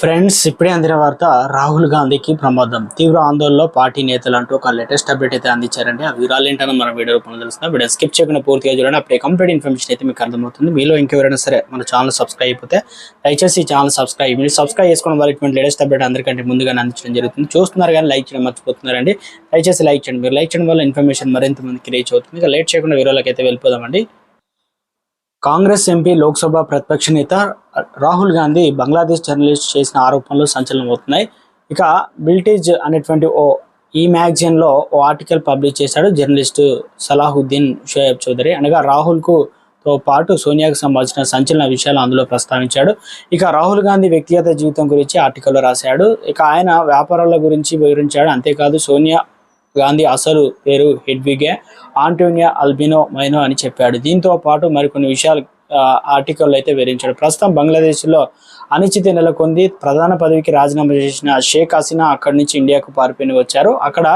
Friends ఇప్పుడే అందిన వార్త రాహుల్ గాంధీకి ప్రమాదం. తీవ్ర ఆందోళనలో పార్టీ నేతలు అంటూ ఒక లేటెస్ట్ అప్డేట్ అయితే అందించారండి ఆ వివరాలు ఏంటని మన వీడియో రూపంలో తెలుస్తుంది. వీడియో స్కిప్ చేయకుండా పూర్తిగా చూడండి. అప్పుడే కంప్లీట్ ఇన్ఫర్మేషన్ అయితే మీకు అర్థమవుతుంది. మీలో ఇంకెవరైనా సరే మన ఛానల్ సబ్స్క్రైబ్ అయిపోతే దయచేసి ఛానల్ సబ్స్క్రైబ్ మీరు సబ్స్క్రైబ్ చేసుకోవడం వల్ల ఇటువంటి లేటెస్ట్ అప్డేట్ అందరికంటే ముందుగానే అందించడం జరుగుతుంది. చూస్తున్నారు కానీ లైక్ చేయడం మర్చిపోతున్నారండి. దయచేసి లైక్ చేయండి. మీరు లైక్ చేయడం వల్ల ఇన్ఫర్మేషన్ మరింత మందికి రీచ్ అవుతుంది. ఇక లేట్ చేయకుండా వీడియోలోకి అయితే వెళ్ళిపోదామండి. కాంగ్రెస్ ఎంపీ లోక్సభ ప్రతిపక్ష నేత రాహుల్ గాంధీ బంగ్లాదేశ్ జర్నలిస్ట్ చేసిన ఆరోపణలు సంచలనం అవుతున్నాయి ఇక బిల్టేజ్ అనేటువంటి ఓ ఈ మ్యాగజైన్లో ఓ ఆర్టికల్ పబ్లిష్ చేశాడు జర్నలిస్టు సలాహుద్దీన్ షోయబ్ చౌదరి. అనగా రాహుల్కు తో పాటు సోనియాకు సంబంధించిన సంచలన విషయాలు అందులో ప్రస్తావించాడు. ఇక రాహుల్ గాంధీ వ్యక్తిగత జీవితం గురించి ఆర్టికల్లో రాశాడు. ఇక ఆయన వ్యాపారాల గురించి వివరించాడు. అంతేకాదు సోనియా గాంధీ అసలు పేరు హెడ్విగే ఆంటోనియా అల్బినో మైనో అని చెప్పాడు. దీంతో పాటు మరికొన్ని విషయాలు ఆర్టికల్ అయితే వివరించాడు. ప్రస్తుతం బంగ్లాదేశ్లో అనిశ్చితి నెలకొంది. ప్రధాన పదవికి రాజీనామా చేసిన షేక్ హసీనా అక్కడి నుంచి ఇండియాకు పారిపోయి వచ్చారు. అక్కడ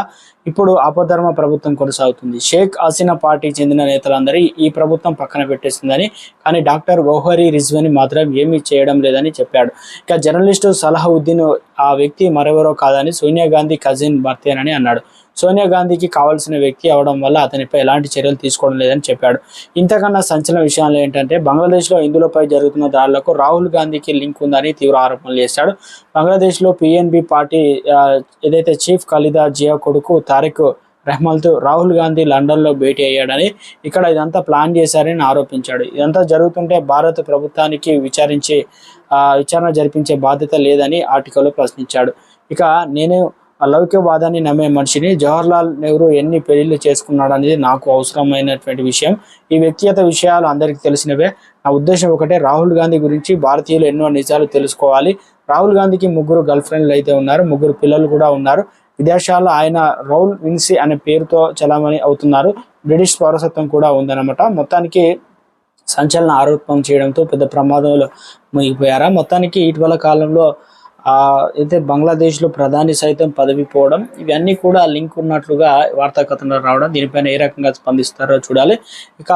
ఇప్పుడు ఆపధర్మ ప్రభుత్వం కొనసాగుతుంది. షేక్ హసీనా పార్టీకి చెందిన నేతలందరి ఈ ప్రభుత్వం పక్కన పెట్టేసిందని కానీ డాక్టర్ గౌహరి రిజ్వని మాత్రం ఏమీ చేయడం లేదని చెప్పాడు. ఇక జర్నలిస్టు సలహుద్దీన్ ఆ వ్యక్తి మరెవరో కాదని సోనియా గాంధీ కజిన్ భర్తేనని అన్నాడు. సోనియా గాంధీకి కావాల్సిన వ్యక్తి అవడం వల్ల అతనిపై ఎలాంటి చర్యలు తీసుకోవడం లేదని చెప్పాడు. ఇంతకన్నా సంచలన విషయాలు ఏంటంటే బంగ్లాదేశ్లో హిందువులపై జరుగుతున్న దాడులకు రాహుల్ గాంధీకి లింక్ ఉందని తీవ్ర ఆరోపణలు చేశాడు. బంగ్లాదేశ్లో పిఎన్బి పార్టీ ఏదైతే చీఫ్ ఖలీదా జియా కొడుకు తారిక్ రెహమాల్తో రాహుల్ గాంధీ లండన్లో భేటీ అయ్యాడని ఇక్కడ ఇదంతా ప్లాన్ చేశారని ఆరోపించాడు. ఇదంతా జరుగుతుంటే భారత ప్రభుత్వానికి విచారించే విచారణ జరిపించే బాధ్యత లేదని ఆర్టికల్లో ప్రశ్నించాడు. ఇక నేను లౌక్యవాదాన్ని నమ్మే మనిషిని జవహర్లాల్ నెహ్రూ ఎన్ని పెళ్ళిళ్ళు చేసుకున్నాడు అనేది నాకు అవసరమైనటువంటి విషయం. ఈ వ్యక్తిగత విషయాలు అందరికీ తెలిసినవే. నా ఉద్దేశం ఒకటే రాహుల్ గాంధీ గురించి భారతీయులు ఎన్నో నిజాలు తెలుసుకోవాలి. రాహుల్ గాంధీకి ముగ్గురు గర్ల్ ఫ్రెండ్లు అయితే ఉన్నారు ముగ్గురు పిల్లలు కూడా ఉన్నారు. విదేశాల్లో ఆయన రౌల్ విన్సీ అనే పేరుతో చలామణి అవుతున్నారు. బ్రిటిష్ పౌరసత్వం కూడా ఉందన్నమాట. మొత్తానికి సంచలన ఆరోపణ చేయడంతో పెద్ద ప్రమాదంలో మునిగిపోయారా. మొత్తానికి ఇటీవల కాలంలో అయితే బంగ్లాదేశ్లో ప్రధాని సైతం పదవి పోవడం ఇవన్నీ కూడా లింక్ ఉన్నట్లుగా వార్తా కథనాలు రావడం దీనిపైన ఏ రకంగా స్పందిస్తారో చూడాలి. ఇక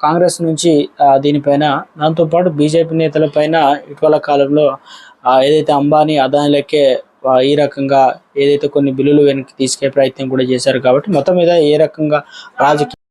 కాంగ్రెస్ నుంచి దీనిపైన దాంతోపాటు బీజేపీ నేతలపైన ఇటీవల కాలంలో ఏదైతే అంబానీ అదానిలకే ఈ రకంగా ఏదైతే కొన్ని బిల్లులు వెనక్కి తీసుకే ప్రయత్నం కూడా చేశారు కాబట్టి మొత్తం మీద ఏ రకంగా రాజకీయ